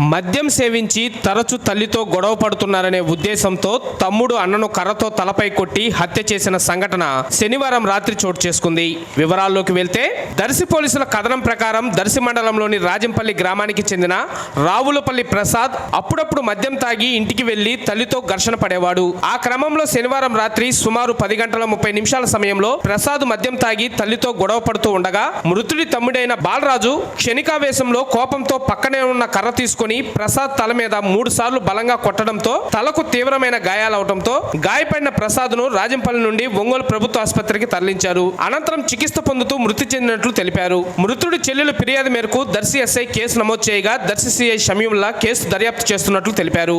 మద్యం సేవించి తరచు తల్లితో గొడవ పడుతున్నారనే ఉద్దేశంతో తమ్ముడు అన్నను కర్రతో తలపై కొట్టి హత్య చేసిన సంఘటన శనివారం రాత్రి చోటు చేసుకుంది. వివరాల్లోకి వెళ్తే దర్శి పోలీసుల కథనం ప్రకారం దర్శి మండలంలోని రాజంపల్లి గ్రామానికి చెందిన రావులపల్లి ప్రసాద్ అప్పుడప్పుడు మద్యం తాగి ఇంటికి వెళ్ళి తల్లితో ఘర్షణ పడేవాడు. ఆ క్రమంలో శనివారం రాత్రి సుమారు పది గంటల ముప్పై నిమిషాల సమయంలో ప్రసాద్ మద్యం తాగి తల్లితో గొడవ పడుతూ ఉండగా మృతుడి తమ్ముడైన బాలరాజు క్షణికావేశంలో కోపంతో పక్కనే ఉన్న కర్ర తీసుకుని ప్రసాద్ తల మీద మూడు సార్లు బలంగా కొట్టడంతో తలకు తీవ్రమైన గాయాలవడంతో గాయపడిన ప్రసాద్ను రాజంపల్లి నుండి ఒంగోలు ప్రభుత్వ ఆసుపత్రికి తరలించారు. అనంతరం చికిత్స పొందుతూ మృతి చెందినట్లు తెలిపారు. మృతుడి చెల్లెలు ఫిర్యాదు మేరకు దర్శి ఎస్ఐ కేసు నమోదు చేయగా దర్శి సిఐ షమీముల్లా కేసు దర్యాప్తు చేస్తున్నట్లు తెలిపారు.